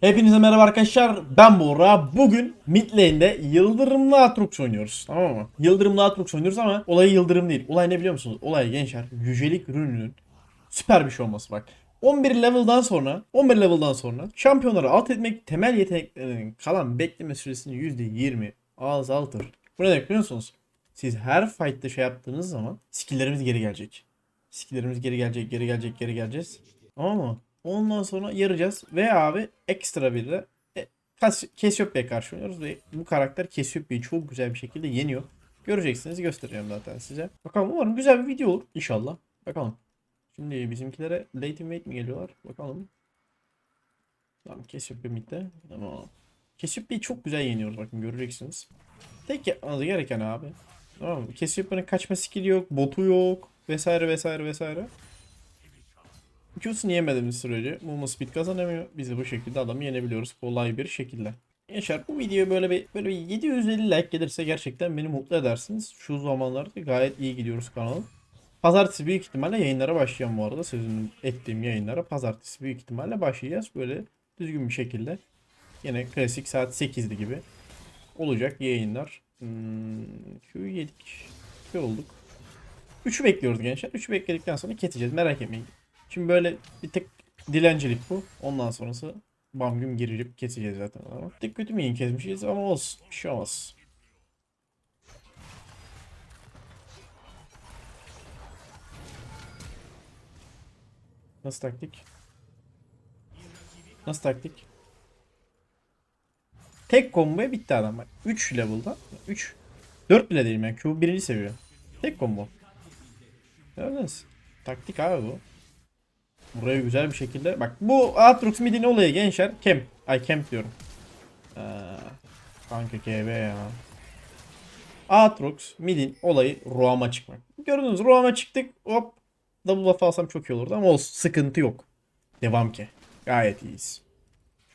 Hepinize merhaba arkadaşlar. Ben Bora. Bugün mid lane'de Yıldırımlı Aatrox oynuyoruz. Tamam mı? Yıldırımlı Aatrox oynuyoruz ama olayı Yıldırım değil. Olay ne biliyor musunuz? Olay gençler yücelik ürününün süper bir şey olması bak. 11 level'dan sonra 11 level'dan sonra şampiyonları alt etmek temel yeteneklerinin kalan bekleme süresini %20 azaltır. Bu ne demek biliyor musunuz? Siz her fight'ta şey yaptığınız zaman skill'lerimiz geri gelecek. Skill'lerimiz geri gelecek, geri gelecek, geri geleceğiz. Tamam mı? Ondan sonra yarayacağız. Ve abi ekstra bir de e, Cassiopea'ya karşı oynuyoruz ve bu karakter Cassiopeia'yı çok güzel bir şekilde yeniyor. Göreceksiniz göstereceğim zaten size. Bakalım umarım güzel bir video olur inşallah. Bakalım. Şimdi bizimkilere late invade mi geliyorlar? Bakalım. Tamam Cassiopeia midde. Tamam. Cassiopeia'yı çok güzel yeniyoruz bakın göreceksiniz. Tek yapmanız gereken abi. Tamam mı? Cassiopeia'nın kaçma skill'i yok, botu yok vesaire vesaire vesaire. Q'sunu yemediğimiz sürece Muma Speed kazanamıyor. Biz de bu şekilde adamı yenebiliyoruz kolay bir şekilde. Gençler bu videoya böyle bir böyle bir 750 like gelirse gerçekten beni mutlu edersiniz. Şu zamanlarda gayet iyi gidiyoruz kanalın. Pazartesi büyük ihtimalle yayınlara başlayacağım bu arada. Sözünü ettiğim yayınlara pazartesi büyük ihtimalle başlayacağız. Böyle düzgün bir şekilde. Yine klasik saat 8'li gibi olacak yayınlar. Hmm, Q yedik. Q olduk. 3'ü bekliyoruz gençler. 3'ü bekledikten sonra keseceğiz. Merak etmeyin. Şimdi böyle bir tek dilencilik bu. Ondan sonrası bam güm girilip keseceğiz zaten. Ama tek kötü müyün kesmişiz ama olsun. Bir şey olmaz. Nasıl taktik? Nasıl taktik? Tek komboya bitti adam bak. 3 level'da. 3. 4 bile değilim yani. Q birinci seviye. Tek combo. Gördünüz. Taktik abi bu. Buraya güzel bir şekilde. Bak bu Aatrox midin olayı gençler. Camp. Ay camp diyorum. Ee, kanka KB ya. Aatrox midin olayı Roam'a çıkmak. Gördünüz Roam'a çıktık. Hop. Double buff alsam çok iyi olurdu ama olsun. Sıkıntı yok. Devam ki. Gayet iyiyiz.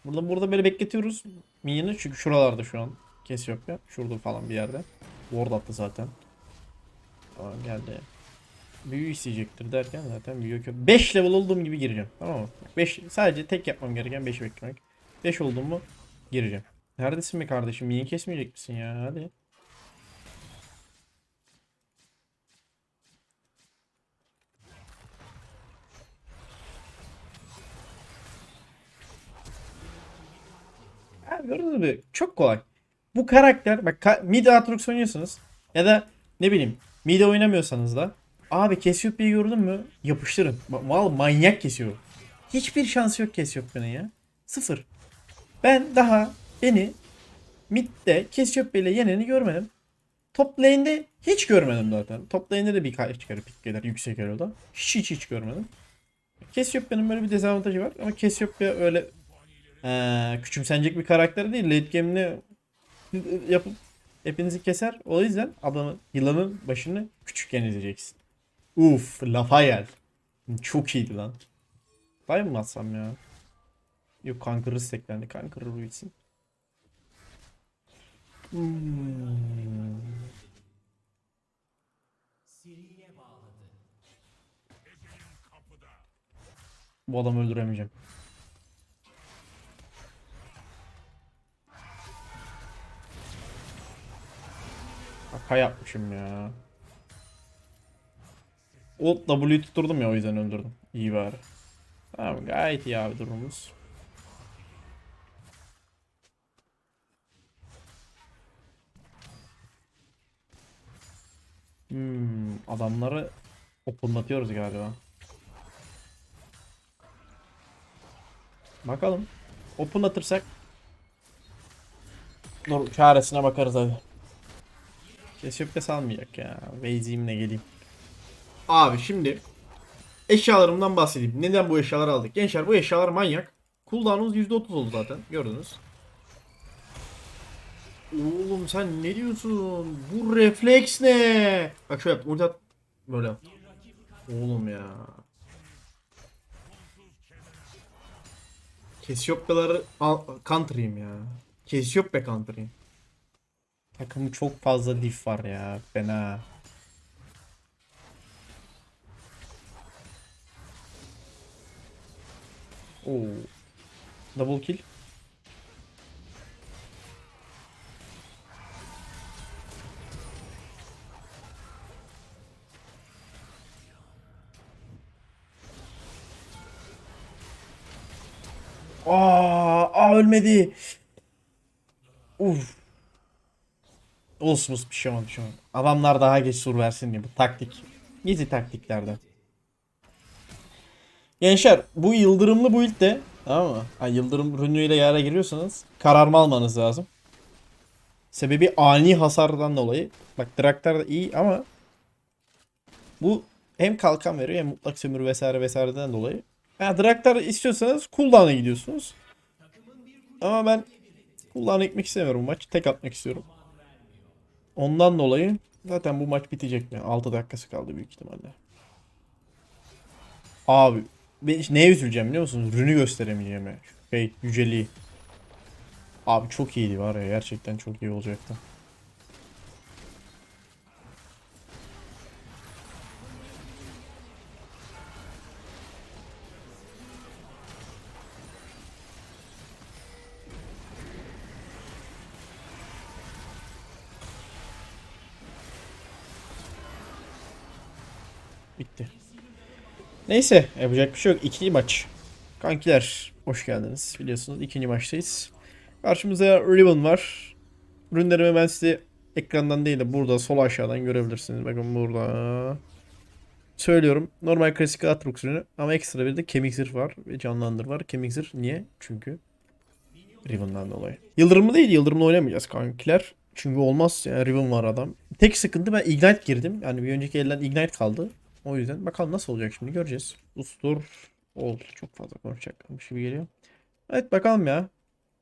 Burada burada böyle bekletiyoruz. Minyon'u çünkü şuralarda şu an. Kes yok ya. Şurada falan bir yerde. Ward attı zaten. Tamam geldi. Büyü isteyecektir derken zaten büyü yok. 5 level olduğum gibi gireceğim. Tamam mı? 5 sadece tek yapmam gereken 5 beklemek. 5 oldum mu gireceğim. Neredesin be kardeşim? Minyon kesmeyecek misin ya? Hadi. Abi gördünüz mü? Çok kolay. Bu karakter bak ka- mid Aatrox oynuyorsunuz ya da ne bileyim mid oynamıyorsanız da abi Cassiopeia'yı gördün mü? Yapıştırın. Mal manyak kesiyor. Hiçbir şansı yok Cassiopeia'nın ya. Sıfır. Ben daha beni midde Cassiopeia ile yeneni görmedim. Top lane'de hiç görmedim zaten. Top lane'de de birkaç kere pik gelir yüksek elo'da. Hiç hiç hiç görmedim. Cassiopeia'nın böyle bir dezavantajı var ama Cassiopeia öyle ee, küçümsenecek bir karakter değil. Late game'ini yapıp hepinizi keser. O yüzden adamın yılanın başını küçükken izleyeceksin. Uf lafa gel. Çok iyiydi lan. Bay mı atsam ya? Yok kankırı steklendi. Kankırı bu için. Hmm. Bu adamı öldüremeyeceğim. Haka yapmışım ya. O W'yu tutturdum ya o yüzden öldürdüm. İyi bari. Tamam gayet iyi abi durumumuz. Hmm, adamları openlatıyoruz galiba. Bakalım. Openlatırsak Dur çaresine bakarız hadi. Keşif salmayacak ya. Waze'imle geleyim. Abi şimdi eşyalarımdan bahsedeyim. Neden bu eşyaları aldık? Gençler bu eşyalar manyak. Cooldown'umuz %30 oldu zaten. Gördünüz. Oğlum sen ne diyorsun? Bu refleks ne? Bak şöyle yap. Ulti at. Böyle. Oğlum ya. Kesiopyaları country'im ya. Kesiopya country'im. Takımı çok fazla diff var ya. Fena. Oo. Double kill. Aa, aa ölmedi. Uf. Olsun olsun bir şey olmadı. Şey olmadı. Adamlar daha geç sur versin diye bu taktik. Gizli taktiklerden. Gençler bu yıldırımlı build de tamam mı? Ha, yıldırım rünüyle yara giriyorsanız kararma almanız lazım. Sebebi ani hasardan dolayı. Bak Draktar da iyi ama bu hem kalkan veriyor hem mutlak sömürü vesaire vesaireden dolayı. Ha, Draktar istiyorsanız cooldown'a gidiyorsunuz. Ama ben cooldown'a gitmek istemiyorum maç. Tek atmak istiyorum. Ondan dolayı zaten bu maç bitecek mi? 6 dakikası kaldı büyük ihtimalle. Abi ben işte neye üzüleceğim biliyor musunuz? Rünü gösteremeyeceğim ya. Şey yüceliği. Abi çok iyiydi var ya gerçekten çok iyi olacaktı. Bitti. Neyse yapacak bir şey yok. İkinci maç. Kankiler hoş geldiniz. Biliyorsunuz ikinci maçtayız. Karşımızda Riven var. Ürünlerimi ben size ekrandan değil de burada sol aşağıdan görebilirsiniz. Bakın burada. Söylüyorum. Normal klasik Atrox ürünü ama ekstra bir de kemik zırh var ve canlandır var. Kemik zırh niye? Çünkü Riven'dan dolayı. Yıldırımlı değil. Yıldırımlı oynamayacağız kankiler. Çünkü olmaz yani Riven var adam. Tek sıkıntı ben Ignite girdim. Yani bir önceki elden Ignite kaldı. O yüzden bakalım nasıl olacak şimdi göreceğiz. Ustur oldu. Çok fazla konuşacakmış gibi geliyor. Evet bakalım ya.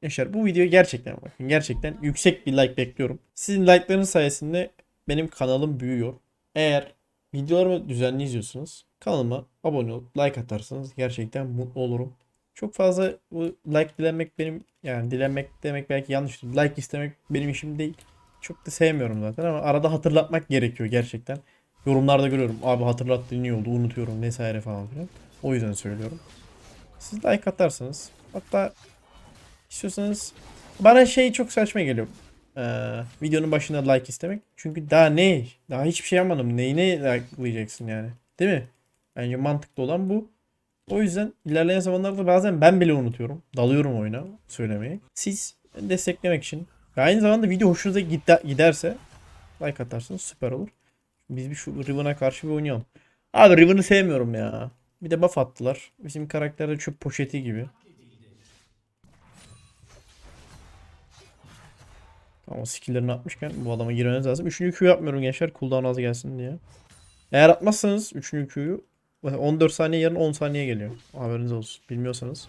Gençler bu videoyu gerçekten bakın. Gerçekten yüksek bir like bekliyorum. Sizin like'larınız sayesinde benim kanalım büyüyor. Eğer videolarımı düzenli izliyorsunuz kanalıma abone olup like atarsanız gerçekten mutlu olurum. Çok fazla bu like dilenmek benim yani dilenmek demek belki yanlıştır. Like istemek benim işim değil. Çok da sevmiyorum zaten ama arada hatırlatmak gerekiyor gerçekten. Yorumlarda görüyorum. Abi hatırlattığın iyi oldu unutuyorum vesaire falan filan. O yüzden söylüyorum. Siz like atarsanız hatta istiyorsanız bana şey çok saçma geliyor. Ee, videonun başında like istemek. Çünkü daha ne? Daha hiçbir şey yapmadım. Neyine like'layacaksın yani? Değil mi? Bence mantıklı olan bu. O yüzden ilerleyen zamanlarda bazen ben bile unutuyorum. Dalıyorum oyuna söylemeyi. Siz desteklemek için ve aynı zamanda video hoşunuza gide- giderse like atarsanız süper olur. Biz bir şu Riven'a karşı bir oynayalım. Abi Riven'ı sevmiyorum ya. Bir de buff attılar. Bizim karakter de çöp poşeti gibi. Ama skill'lerini atmışken bu adama girmeniz lazım. Üçüncü Q yapmıyorum gençler. Cooldown az gelsin diye. Eğer atmazsanız üçüncü Q'yu 14 saniye yarın 10 saniye geliyor. Haberiniz olsun. Bilmiyorsanız.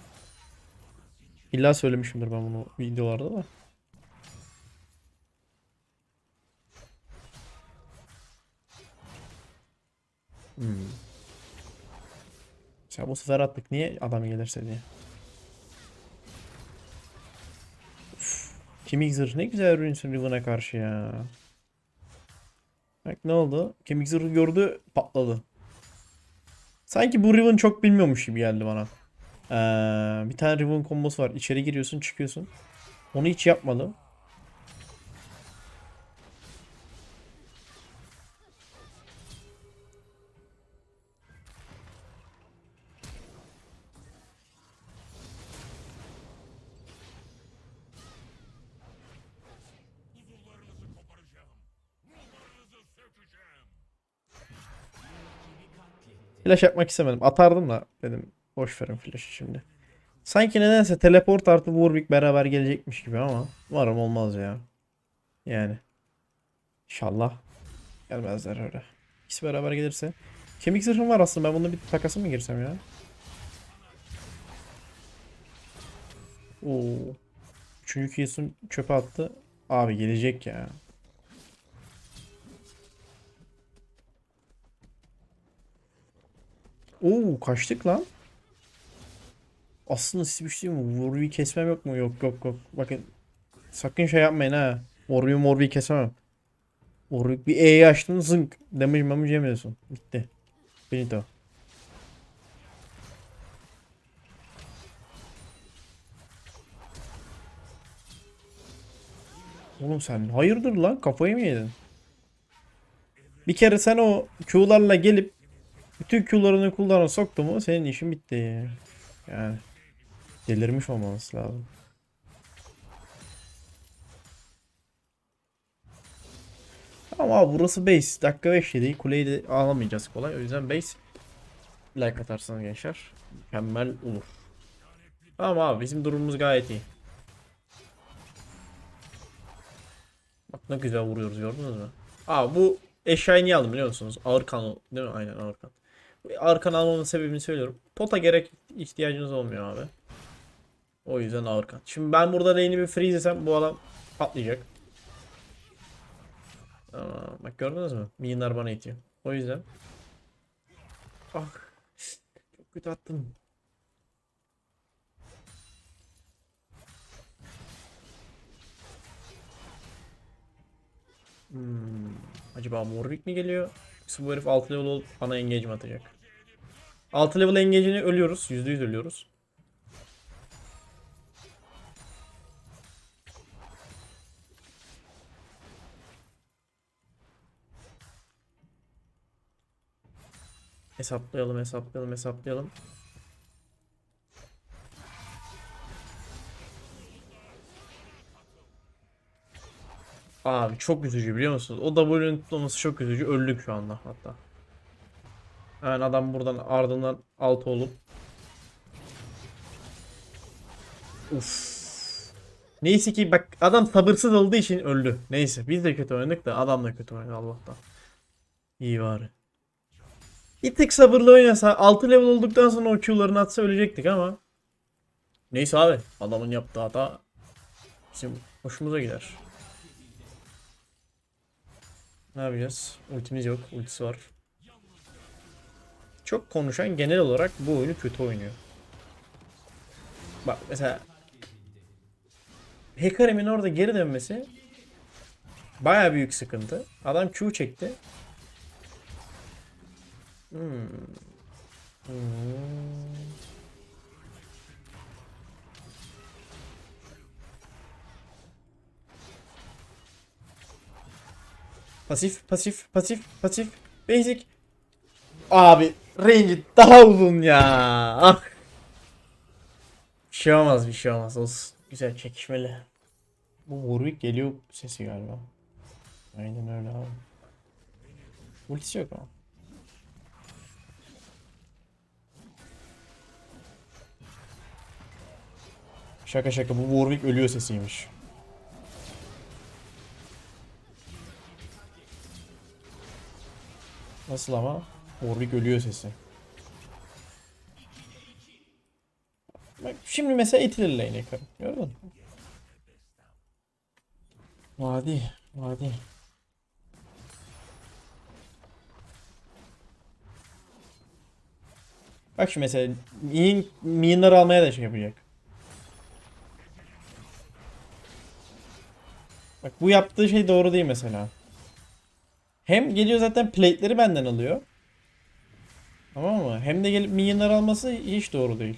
İlla söylemişimdir ben bunu videolarda da. Hmm. Ya bu sefer attık. Niye adam gelirse diye. Uf, ne güzel ürünsün Riven'a karşı ya. Bak ne oldu? Kemik gördü patladı. Sanki bu Riven çok bilmiyormuş gibi geldi bana. Ee, bir tane Riven kombosu var. İçeri giriyorsun çıkıyorsun. Onu hiç yapmadı. Flash yapmak istemedim. Atardım da dedim boş verin flash'ı şimdi. Sanki nedense teleport artı Warwick beraber gelecekmiş gibi ama umarım olmaz ya. Yani. İnşallah. Gelmezler öyle. İkisi beraber gelirse. Kemik zırhım var aslında ben bununla bir takası mı girsem ya? Oo. Üçüncü kesim çöpe attı. Abi gelecek ya. Oo kaçtık lan. Aslında siz bir şey mi? Warwick'i kesmem yok mu? Yok yok yok. Bakın sakın şey yapmayın ha. Warwick'i Warwick'i kesemem. Warwick bir E'yi açtın zınk. Damage mamage yemiyorsun. Bitti. Finito. Oğlum sen hayırdır lan kafayı mı yedin? Bir kere sen o Q'larla gelip bütün Q'larını kullanıp soktu mu senin işin bitti. Yani delirmiş olmanız lazım. Ama burası base. Dakika 5 dedi. Kuleyi de alamayacağız kolay. O yüzden base like atarsanız gençler mükemmel olur. Tamam abi bizim durumumuz gayet iyi. Bak ne güzel vuruyoruz gördünüz mü? Aa bu eşyayı niye aldım biliyor musunuz? Ağır kan değil mi? Aynen ağır kan. Bu Ağır kan almamın sebebini söylüyorum. Pota gerek ihtiyacınız olmuyor abi. O yüzden ağır kan. Şimdi ben burada lane'i bir freeze bu adam patlayacak. Aa, bak gördünüz mü? Minyonlar bana itiyor. O yüzden. Ah. Çok kötü attım. Hmm. Acaba Warwick mi geliyor? Yoksa bu herif 6 level olup bana engage atacak? 6 level engage'ini ölüyoruz. %100 ölüyoruz. Hesaplayalım, hesaplayalım, hesaplayalım. Abi çok üzücü biliyor musunuz? O W'nin tutulması çok üzücü. Öldük şu anda hatta. Yani adam buradan ardından alt olup. Uf. Neyse ki bak adam sabırsız olduğu için öldü. Neyse biz de kötü oynadık da adam da kötü oynadı Allah'tan. İyi bari. Bir tık sabırlı oynasa 6 level olduktan sonra o Q'larını atsa ölecektik ama. Neyse abi adamın yaptığı hata bizim hoşumuza gider. Ne yapacağız? Ultimiz yok. Ultisi var. Çok konuşan genel olarak bu oyunu kötü oynuyor. Bak mesela Hecarim'in orada geri dönmesi baya büyük sıkıntı. Adam Q çekti. Hmm. Hmm. Pasif, pasif, pasif, pasif. Basic. Abi range daha uzun ya. Ah. Bir şey olmaz, bir şey olmaz. Olsun. Güzel çekişmeli. Bu Warwick geliyor sesi galiba. Aynen öyle abi. Ultisi yok ama. Şaka şaka bu Warwick ölüyor sesiymiş. Nasıl ama? Warwick ölüyor sesi. Bak şimdi mesela itilir lane yakarım. Gördün mü? Vadi. Vadi. Bak şu mesela min, minler almaya da şey yapacak. Bak bu yaptığı şey doğru değil mesela. Hem geliyor zaten plate'leri benden alıyor. Tamam mı? Hem de gelip minyonlar alması hiç doğru değil.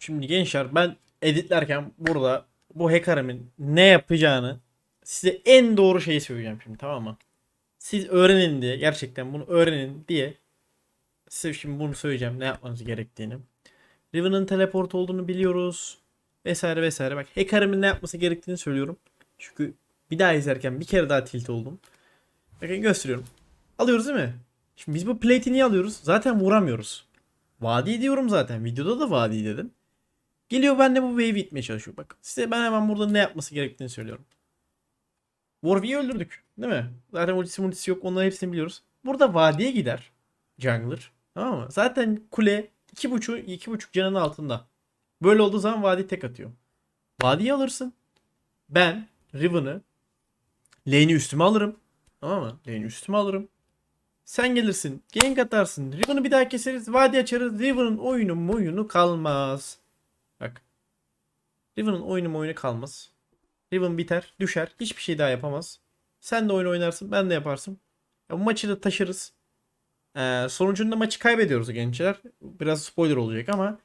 Şimdi gençler ben editlerken burada bu Hecarim'in ne yapacağını size en doğru şeyi söyleyeceğim şimdi tamam mı? Siz öğrenin diye gerçekten bunu öğrenin diye size şimdi bunu söyleyeceğim ne yapmanız gerektiğini. Riven'ın teleport olduğunu biliyoruz. Vesaire vesaire. Bak Hecarim'in ne yapması gerektiğini söylüyorum. Çünkü bir daha izlerken bir kere daha tilt oldum. Bakın gösteriyorum. Alıyoruz değil mi? Şimdi biz bu plate'i niye alıyoruz? Zaten vuramıyoruz. Vadi diyorum zaten. Videoda da vadi dedim. Geliyor ben de bu wave'i itmeye çalışıyor. Bak size ben hemen burada ne yapması gerektiğini söylüyorum. Warwick'i öldürdük. Değil mi? Zaten ultisi multisi yok. Onların hepsini biliyoruz. Burada vadiye gider. Jungler. Tamam mı? Zaten kule 2.5 2.5 canının altında. Böyle olduğu zaman vadi tek atıyor. Vadiyi alırsın. Ben Riven'ı lane'i üstüme alırım. Tamam mı? Lane'i üstüme alırım. Sen gelirsin. Gank atarsın. Riven'ı bir daha keseriz. Vadi açarız. Riven'ın oyunu oyunu kalmaz. Bak. Riven'ın oyunu oyunu kalmaz. Riven biter. Düşer. Hiçbir şey daha yapamaz. Sen de oyun oynarsın. Ben de yaparsın. Ya bu maçı da taşırız. Ee, sonucunda maçı kaybediyoruz gençler. Biraz spoiler olacak ama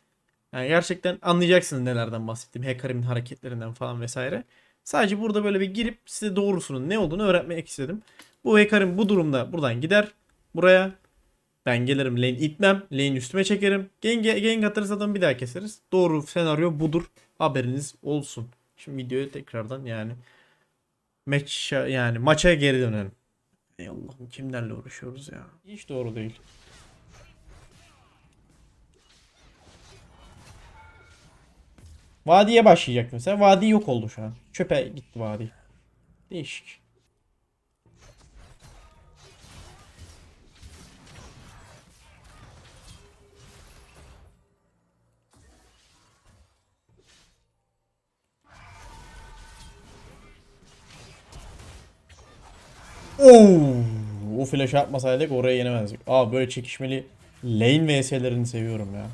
yani gerçekten anlayacaksınız nelerden bahsettiğim. Hekarim'in hareketlerinden falan vesaire. Sadece burada böyle bir girip size doğrusunun ne olduğunu öğretmek istedim. Bu Hekarim bu durumda buradan gider. Buraya ben gelirim lane itmem. Lane üstüme çekerim. Gang, gang atarız adam bir daha keseriz. Doğru senaryo budur. Haberiniz olsun. Şimdi videoyu tekrardan yani maç yani maça geri dönelim. Ey Allah'ım kimlerle uğraşıyoruz ya. Hiç doğru değil. Vadiye başlayacak mesela. Vadi yok oldu şu an. Çöpe gitti vadi. Değişik. Oo, o flash atmasaydık oraya yenemezdik. Aa böyle çekişmeli lane vs'lerini seviyorum ya.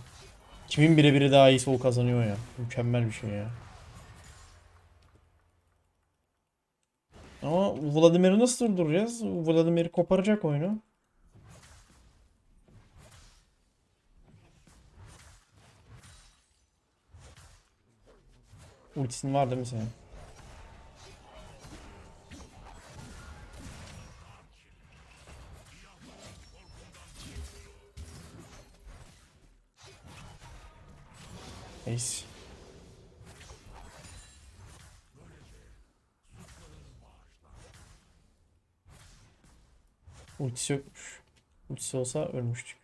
Kimin birebiri daha iyisi o kazanıyor ya. Mükemmel bir şey ya. Ama Vladimir'i nasıl durduracağız? Vladimir koparacak oyunu. Ultisin var değil mi senin? Ace. Ultisi yokmuş. Ultisi olsa ölmüştük.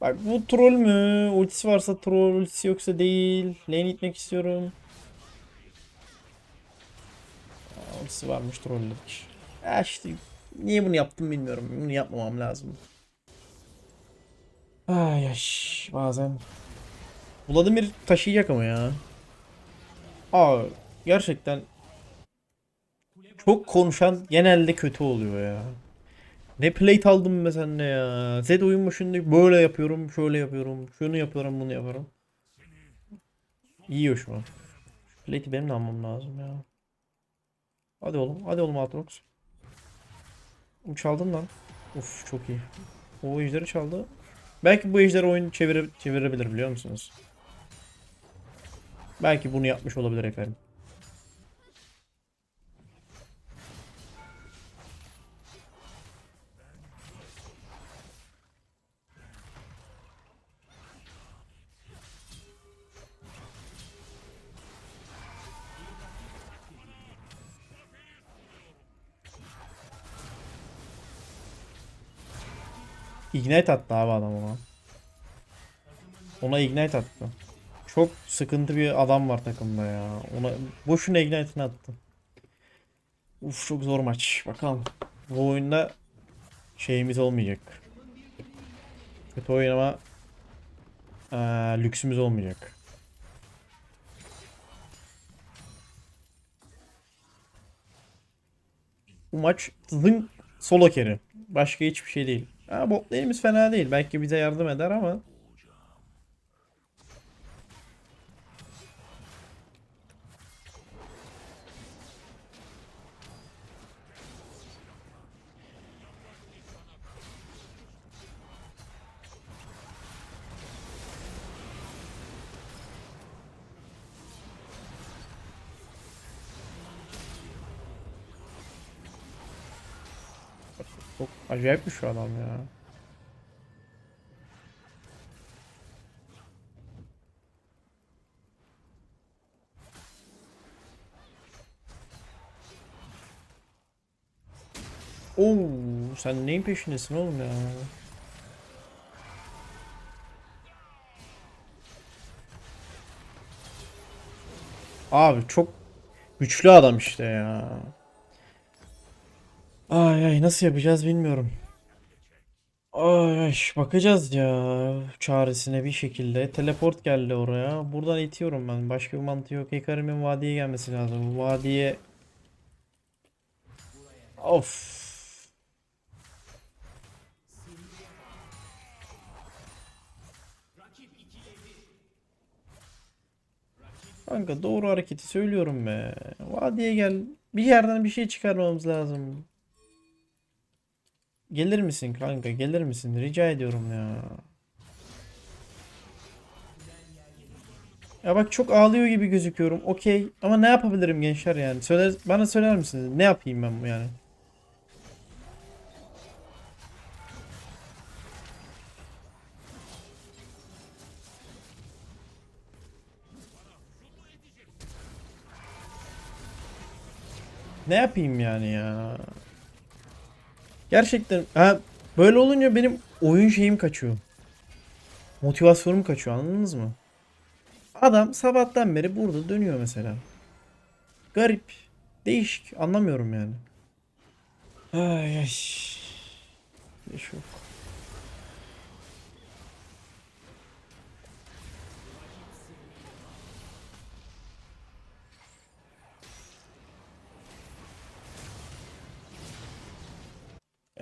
Bak bu troll mü? Ultisi varsa troll, ultisi yoksa değil. Lane itmek istiyorum. Aa, ultisi varmış trolledik. Ya işte niye bunu yaptım bilmiyorum. Bunu yapmamam lazım. Ay yaş bazen. Vladimir taşıyacak ama ya. Aa gerçekten çok konuşan genelde kötü oluyor ya. Ne plate aldım be sen ya. Z oyun başında böyle yapıyorum, şöyle yapıyorum, şunu yapıyorum, bunu yapıyorum. Şu an. Plate'i benim de almam lazım ya. Hadi oğlum, hadi oğlum Atrox. Çaldın lan. Uf çok iyi. O ejderi çaldı. Belki bu ejder oyun çevire, çevirebilir biliyor musunuz? Belki bunu yapmış olabilir efendim. Ignite attı abi adam ona. Ona ignite attı. Çok sıkıntı bir adam var takımda ya. Ona boşuna ignite'ini attı. Uf çok zor maç. Bakalım. Bu oyunda şeyimiz olmayacak. Kötü oynama eee, lüksümüz olmayacak. Bu maç zın solo carry. Başka hiçbir şey değil. Ha, bot fena değil. Belki bize yardım eder ama acayip bir şu adam ya. Oo, sen neyin peşindesin oğlum ya? Abi çok güçlü adam işte ya. Ay ay nasıl yapacağız bilmiyorum. Ay ay bakacağız ya çaresine bir şekilde. Teleport geldi oraya. Buradan itiyorum ben. Başka bir mantığı yok. Hikarimin vadiye gelmesi lazım. Vadiye... Of. Kanka doğru hareketi söylüyorum be. Vadiye gel. Bir yerden bir şey çıkarmamız lazım. Gelir misin kanka? Gelir misin? Rica ediyorum ya. Ya bak çok ağlıyor gibi gözüküyorum. Okey. Ama ne yapabilirim gençler yani? Söyler, bana söyler misiniz? Ne yapayım ben yani? Ne yapayım yani ya? Gerçekten ha, böyle olunca benim oyun şeyim kaçıyor. Motivasyonum kaçıyor anladınız mı? Adam sabahtan beri burada dönüyor mesela. Garip. Değişik. Anlamıyorum yani. Ay ay. İş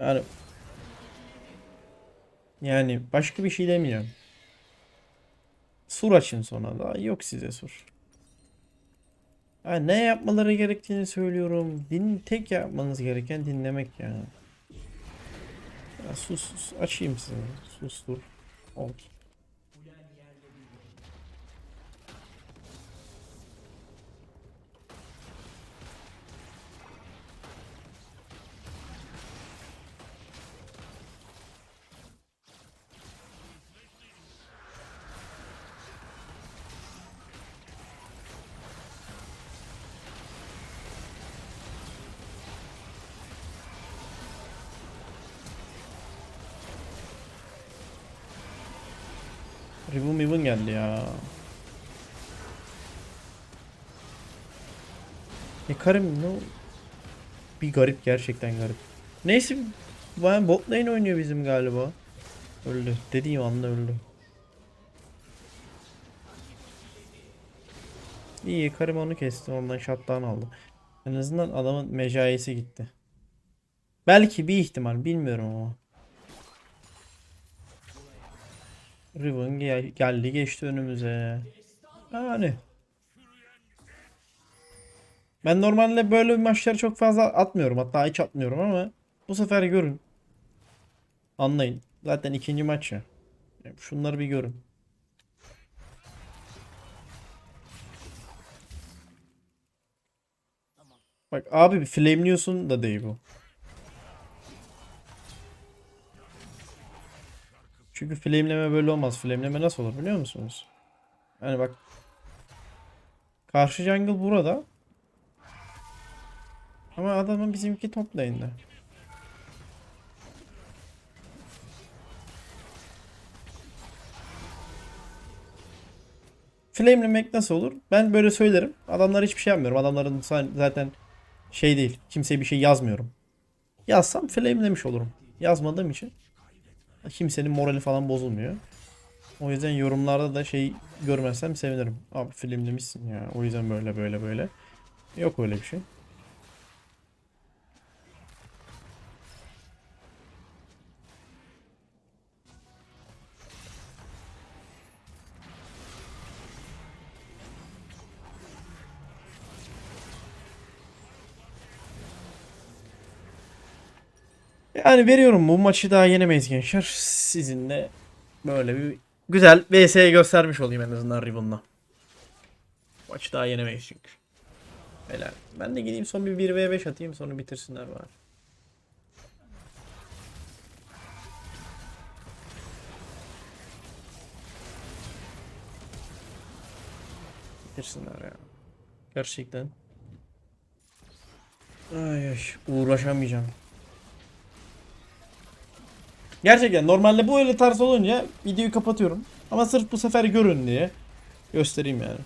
Yani yani başka bir şey demeyeceğim. Sur açın sonra da. Yok size sur. Ha, ne yapmaları gerektiğini söylüyorum. Din tek yapmanız gereken dinlemek yani. Ya sus, sus açayım size. Sus dur. Oldu. Ribbon Ribbon geldi ya. E karım ne Bir garip gerçekten garip. Neyse ben bot lane oynuyor bizim galiba. Öldü. Dediğim anda öldü. İyi karım onu kesti ondan shutdown aldı. En azından adamın mecaisi gitti. Belki bir ihtimal bilmiyorum ama. Riven gel- geldi geçti önümüze. Yani. Ben normalde böyle maçları çok fazla atmıyorum. Hatta hiç atmıyorum ama bu sefer görün. Anlayın. Zaten ikinci maç ya. Şunları bir görün. Bak abi bir flameliyorsun da değil bu. Çünkü flameleme böyle olmaz. Flameleme nasıl olur biliyor musunuz? Yani bak. Karşı jungle burada. Ama adamın bizimki top lane'de. Flamelemek nasıl olur? Ben böyle söylerim. Adamlara hiçbir şey yapmıyorum. Adamların zaten şey değil. Kimseye bir şey yazmıyorum. Yazsam flamelemiş olurum. Yazmadığım için kimsenin morali falan bozulmuyor. O yüzden yorumlarda da şey görmezsem sevinirim. Abi film demişsin ya. O yüzden böyle böyle böyle. Yok öyle bir şey. Yani veriyorum bu maçı daha yenemeyiz gençler. Sizin de böyle bir güzel VS göstermiş olayım en azından Ribbon'la. Maçı daha yenemeyiz çünkü. Helal. Ben de gideyim son bir 1v5 atayım sonra bitirsinler var. Bitirsinler ya. Gerçekten. Ay ay uğraşamayacağım. Gerçekten normalde bu öyle tarz olunca videoyu kapatıyorum. Ama sırf bu sefer görün diye göstereyim yani.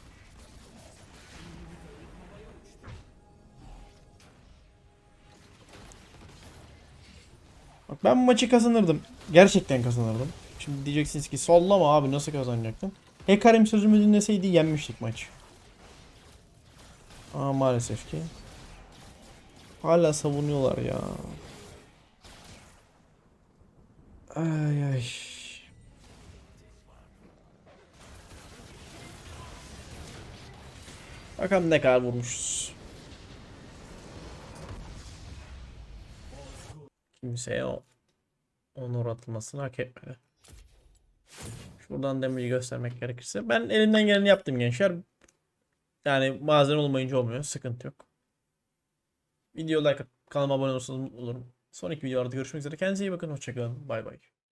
Bak ben bu maçı kazanırdım. Gerçekten kazanırdım. Şimdi diyeceksiniz ki sollama abi nasıl kazanacaktın? Hekarim sözümü dinleseydi yenmiştik maçı. Ama maalesef ki. Hala savunuyorlar ya. Ay ay. Bakalım ne kadar vurmuşuz. Kimseye o onur atılmasını hak etmedi. Şuradan damage'i göstermek gerekirse. Ben elimden geleni yaptım gençler. Yani bazen olmayınca olmuyor. Sıkıntı yok. Video like atıp kanalıma abone olursanız olurum. Sonraki videolarda görüşmek üzere. Kendinize iyi bakın. Hoşçakalın. Bay bay.